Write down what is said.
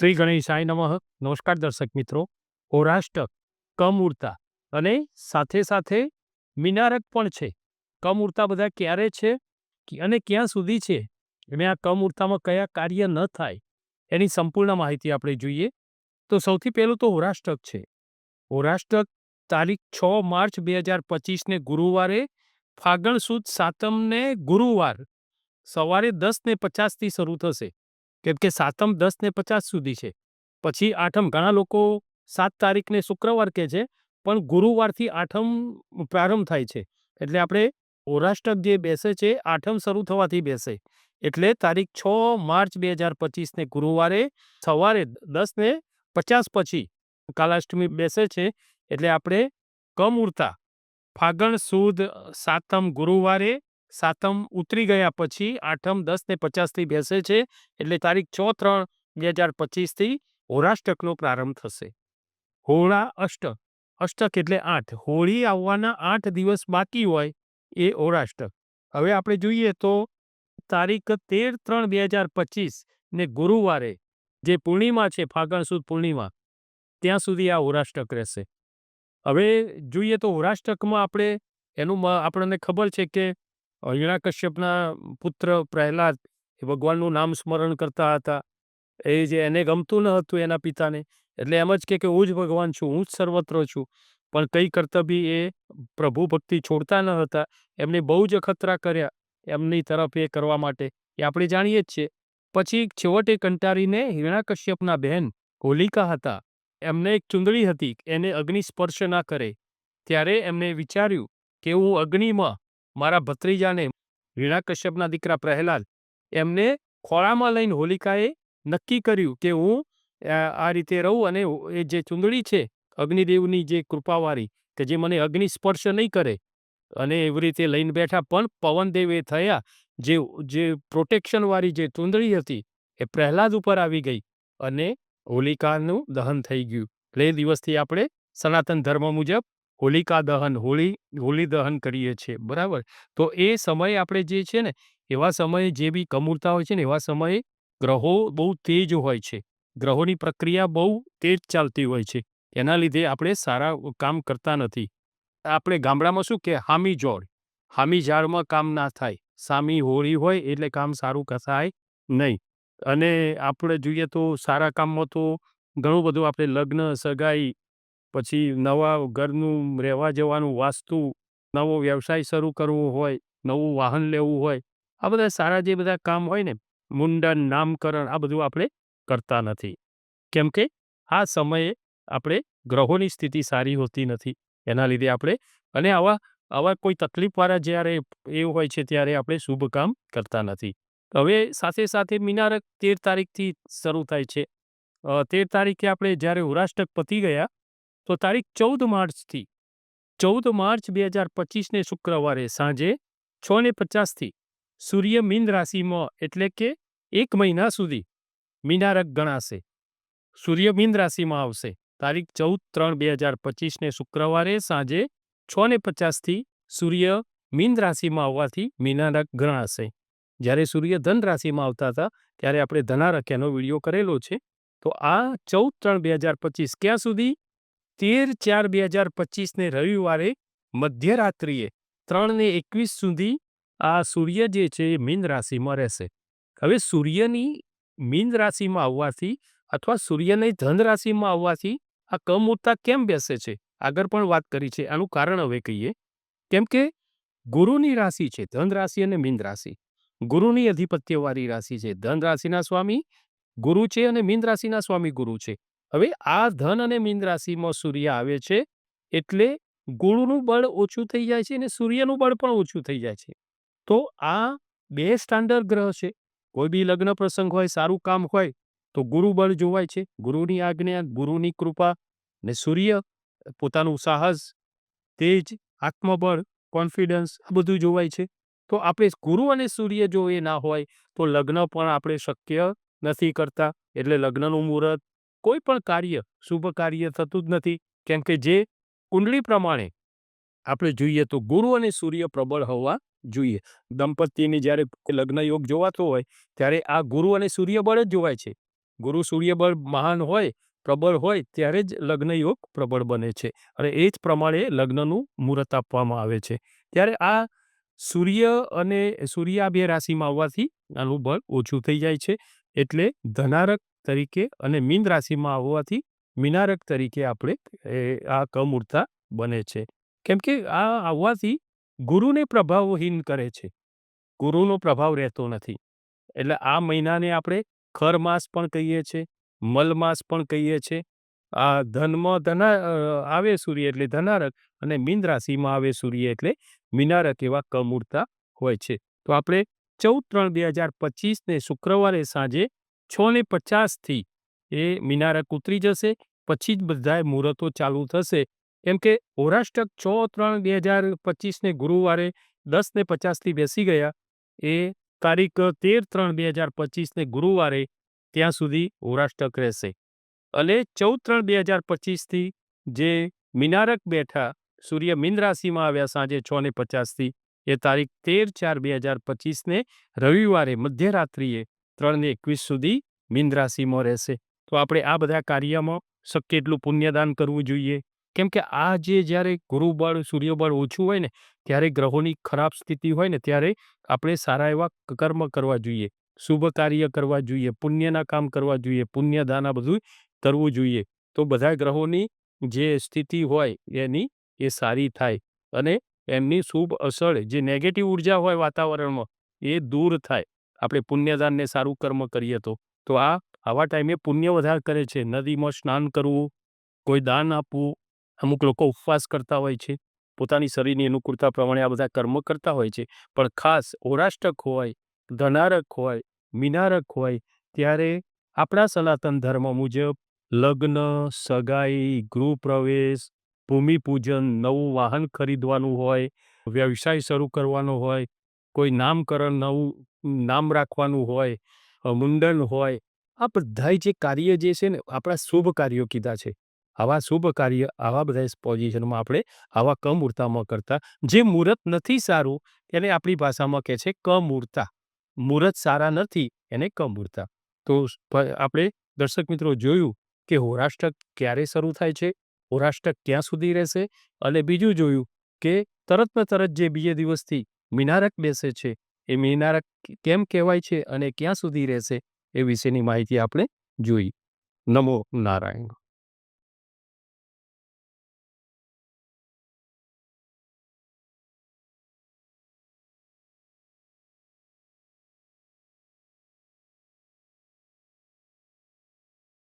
શ્રી ગણેશાય નમઃ. નમસ્કાર દર્શક મિત્રો. હોરાષ્ટક કમૂર્તા અને સાથે સાથે મિનારક પણ છે. કમૂર્તા બધા ક્યારે છે? અને ક્યાં સુધી છે? અને આ કમૂર્તામાં કયા કાર્ય ન થાય? એની સંપૂર્ણ માહિતી આપણે જોઈએ. તો સૌથી પહેલું તો હોરાષ્ટક છે. હોરાષ્ટક તારીખ છ માર્ચ બે હજાર પચીસને ગુરુવારે ફાગણ સુદ સાતમને ગુરુવાર સવારે દસ ને પચાસથી શરૂ થશે. કેમ કે સાતમ દસ ને પચાસ સુધી છે. પછી આઠમ ઘણા લોકો સાત તારીખને શુક્રવાર કહે છે, પણ ગુરુવારથી આઠમ પ્રારંભ થાય છે. એટલે આપણે ઓરાષ્ટક જે બેસે છે, આઠમ શરૂ થવાથી બેસે. એટલે તારીખ છ માર્ચ બે હજાર પચીસને ગુરુવારે સવારે દસ ને પચાસ પછી કાલાષ્ટમી બેસે છે. એટલે આપણે કમ ઉડતા ફાગણ સુદ, સાતમ ગુરુવારે સાતમ ઉતરી ગયા પછી આઠમ દસ ને પચાસથી બેસે છે, એટલે તારીખ છ ત્રણ બે હજાર પચીસથી હોરાષ્ટકનો પ્રારંભ થશે. હોળા અષ્ટક અષ્ટક એટલે આઠ. હોળી આવવાના આઠ દિવસ બાકી હોય એ હોરાષ્ટક. હવે આપણે જોઈએ તો તારીખ તેર ત્રણ બે હજાર પચીસ ને ગુરુવારે જે પૂર્ણિમા છે, ફાગણ સુદ પૂર્ણિમા, ત્યાં સુધી આ હોરાષ્ટક રહેશે. હવે જોઈએ તો હોરાષ્ટકમાં આપણે, એનું આપણને ખબર છે કે હિરણ્યકશ્યપના પુત્ર પ્રહલાદ એ ભગવાનનું નામ સ્મરણ કરતા હતા. એ જે એને ગમતું ન હતું એના પિતાને, એટલે એમ જ કે હું જ ભગવાન છું, હું જ સર્વત્ર છું. પણ કઈ કર્તવ્ય એ પ્રભુ ભક્તિ છોડતા ન હતા. એમને બહુ જ અખતરા કર્યા એમની તરફ એ કરવા માટે. એ આપણે જાણીએ જ છીએ. પછી છેવટે કંટારીને હિરણાકશ્યપના બહેન હોલિકા હતા. એમને એક ચુંદડી હતી, એને અગ્નિ સ્પર્શ ના કરે. ત્યારે એમને વિચાર્યું કે હું અગ્નિમાં મારા ભત્રીજાને હિરણ્યકશ્યપના દીકરા પ્રહલાદ એમને ખોળામાં લઈને હોલિકાએ નક્કી કર્યું કે હું આ રીતે રહું અને એ જે ચૂંદડી છે, અગ્નિદેવની જે કૃપાવાળી, કે જે મને અગ્નિ સ્પર્શ નહીં કરે. અને એવી રીતે લઈને બેઠા પણ પવનદેવ એ થયા, જે જે પ્રોટેક્શનવાળી જે ચૂંદડી હતી, એ પ્રહલાદ ઉપર આવી ગઈ અને હોલિકાનું દહન થઈ ગયું. એટલે એ દિવસથી આપણે સનાતન ધર્મ મુજબ હોલિકા દહન હોળી હોળી દહન કરીએ છીએ, બરાબર? તો એ સમયે આપણે જે છે ને, એવા સમયે જે બી કમૂરતા હોય છે ને, એવા સમયે ગ્રહો બહુ તેજ હોય છે. ગ્રહોની પ્રક્રિયા બહુ તેજ ચાલતી હોય છે. એના લીધે આપણે સારા કામ કરતા નથી. આપણે ગામડામાં શું કે, હામી જોડ. હામી ઝાડમાં કામ ના થાય. સામી હોળી હોય એટલે કામ સારું કસાય નહીં. અને આપણે જોઈએ તો સારા કામમાં તો ઘણું બધું આપણે લગ્ન, સગાઈ પછી નવા ઘરનું રહેવા જવાનું, વાસ્તુ, નવો વ્યવસાય શરૂ કરવો હોય, નવું વાહન લેવું હોય, આ બધા સારા જે બધા કામ હોય ને, મુંડન, નામકરણ, આ બધું આપણે કરતા નથી. કેમ કે આ સમયે આપણે ગ્રહોની સ્થિતિ સારી હોતી નથી, એના લીધે આપણે, અને આવા આવા કોઈ તકલીફવાળા જ્યારે એવું હોય છે ત્યારે આપણે શુભ કામ કરતા નથી. હવે સાથે સાથે મિનારક તેર તારીખથી શરૂ થાય છે. તેર તારીખે આપણે જ્યારે ઉરાષ્ટક પતી ગયા તો તારીખ ચૌદ માર્ચથી, ચૌદ માર્ચ બે હજાર પચીસને શુક્રવારે સાંજે છ ને પચાસથી સૂર્ય મીન રાશિમાં એટલે કે એક મહિના સુધી મીનારક ગણાશે. સૂર્ય મીન રાશિમાં આવશે. તારીખ ચૌદ ત્રણ બે હજાર પચીસને શુક્રવારે સાંજે છ ને પચાસથી સૂર્ય મીન રાશિમાં આવવાથી મિનારક ગણાશે. જ્યારે સૂર્ય ધન રાશિમાં આવતા હતા, ત્યારે આપણે ધનારક એનો વીડિયો કરેલો છે. તો આ ચૌદ ત્રણ બે હજાર પચીસ ક્યાં સુધી તેર ચાર બે હજાર પચીસને રવિવારે મધ્યરાત્રિએ ત્રણને એકવીસ સુધી આ સૂર્ય જે છે એ મીન રાશિમાં રહેશે. હવે સૂર્યની મીન રાશિમાં આવવાથી અથવા સૂર્યની ધન રાશિમાં આવવાથી આ કમૂરતા કેમ બેસે છે? આગળ પણ વાત કરી છે, આનું કારણ હવે કહીએ. કેમ કે ગુરુની રાશિ છે, ધન રાશિ અને મીન રાશિ. ગુરુની અધિપત્યવાળી રાશિ છે, ધન રાશિના સ્વામી ગુરુ છે અને મીન રાશિના સ્વામી ગુરુ છે. હવે આ ધન અને મીન રાશિમાં સૂર્ય આવે છે, એટલે ગુરુનું બળ ઓછું થઈ જાય છે અને સૂર્યનું બળ પણ ઓછું થઈ જાય છે. તો આ બે સ્ટાન્ડર્ડ ગ્રહ છે. કોઈ બી લગ્ન પ્રસંગ હોય, સારું કામ હોય, તો ગુરુ બળ જોવાય છે. ગુરુની આજ્ઞા, ગુરુની કૃપા ને સૂર્ય પોતાનું સાહસ, તેજ, આત્મબળ કોન્ફિડન્સ આ બધું જોવાય છે. તો આપણે ગુરુ અને સૂર્ય જો એ ના હોય, તો લગ્ન પણ આપણે શક્ય નથી કરતા. એટલે લગ્નનું મુહૂર્ત કોઈ પણ કાર્ય શુભ કાર્ય થતું જ નથી. કેમ કે જે કુંડળી પ્રમાણે આપણે જોઈએ તો ગુરુ અને સૂર્ય પ્રબળ હોવા જોઈએ. દંપતીની જ્યારે લગ્ન યોગ જોવાતો હોય, ત્યારે આ ગુરુ અને સૂર્ય બળ જ જોવાય છે. ગુરુ સૂર્યબળ મહાન હોય, પ્રબળ હોય, ત્યારે જ લગ્ન યોગ પ્રબળ બને છે. અને એ જ પ્રમાણે લગ્નનું મુહૂર્ત આપવામાં આવે છે. ત્યારે આ સૂર્ય અને સૂર્ય આ રાશિમાં આવવાથી આનું બળ ઓછું થઈ જાય છે. એટલે ધનારક તરીકે અને મીન રાશિમાં આવવાથી મીનારક તરીકે આપણે આ કમૂર્તા બને છે. કેમ કે આ આવવાથી ગુરુને પ્રભાવહીન કરે છે. ગુરુનો પ્રભાવ રહેતો નથી. એટલે આ મહિનાને આપણે ખર માસ પણ કહીએ છીએ મલ માસ પણ કહીએ છીએ. આ ધનમાં ધના આવે સૂર્ય એટલે ધનારક અને મીન રાશિમાં આવે સૂર્ય એટલે મીનારક એવા કમૂર્તા હોય છે. તો આપણે ચૌદ ત્રણ બે હજાર પચીસને શુક્રવારે સાંજે છ ને પચાસથી એ મીનારક ઉતરી જશે, પછી જ બધાય મુહૂર્તો ચાલુ થશે. કેમ કે હોરાષ્ટક છ ત્રણ બે હજાર પચીસને ગુરુવારે દસ ને પચાસથી બેસી ગયા. એ તારીખ તેર ત્રણ બે હજાર પચીસને ગુરુવારે ત્યાં સુધી હોરાષ્ટક રહેશે. અને ચૌદ ત્રણ બે હજાર પચીસથી જે મીનારક બેઠા સૂર્ય મીન રાશિમાં આવ્યા સાંજે છ ને પચાસથી, એ તારીખ તેર ચાર બે હજાર પચીસને રવિવારે મધ્યરાત્રિએ ત્રણ ને એકવીસ સુધી મીન રહેશે. તો આપણે આ બધા કાર્યમાં શક્ય એટલું પુણ્યદાન કરવું જોઈએ? કેમ કે આ જે જ્યારે ગુરુબળ, સૂર્યબળ ઓછું હોય ને, ત્યારે ગ્રહોની ખરાબ સ્થિતિ હોય ને, ત્યારે આપણે સારા એવા કર્મ કરવા જોઈએ. શુભ કાર્ય કરવા જોઈએ, પુણ્યના કામ કરવા જોઈએ, પુણ્યદાન આ બધું કરવું જોઈએ. તો બધા ગ્રહોની જે સ્થિતિ હોય એની એ સારી થાય અને એમની શુભ અસર, જે નેગેટિવ ઊર્જા હોય વાતાવરણમાં, એ દૂર થાય. આપણે પુણ્યદાનને સારું કર્મ કરીએ તો તો આ આવા ટાઈમે પુણ્ય વધારે કરે છે. નદીમાં સ્નાન કરવું, કોઈ દાન આપવું, અમુક લોકો ઉપવાસ કરતા હોય છે, પોતાની શરીરની અનુકૂળતા પ્રમાણે આ બધા કર્મ કરતા હોય છે. પણ ખાસ ઓરાષ્ટક હોય, ધનારક હોય, મિનારક હોય, ત્યારે આપણા સનાતન ધર્મ મુજબ લગ્ન, સગાઈ, ગૃહપ્રવેશ, ભૂમિપૂજન, નવું વાહન ખરીદવાનું હોય, વ્યવસાય શરૂ કરવાનો હોય, કોઈ નામકરણ, નવું નામ રાખવાનું હોય મુંડન હોય, આ બધાય જે કાર્ય જે છે ને, આપણા શુભ કાર્યો કીધા છે. આવા શુભ કાર્ય, આવા બધા પોઝિશનમાં આપણે આવા કમૂર્તામાં કરતા. જે મુહૂર્ત નથી સારું, એને આપણી ભાષામાં કહે છે કમૂર્તા મુહૂર્ત સારા નથી, એને કમૂર્તા તો આપણે દર્શક મિત્રો જોયું કે હોરાષ્ટક ક્યારે શરૂ થાય છે? હોરાષ્ટક ક્યાં સુધી રહેશે? અને બીજું જોયું કે તરત ને તરત જે બીજે દિવસથી મિનારક બેસે છે એ મીનારક કેમ કહેવાય છે અને ક્યાં સુધી રહેશે એ વિશેની માહિતી આપણે જોઈ. નમો નારાયણ.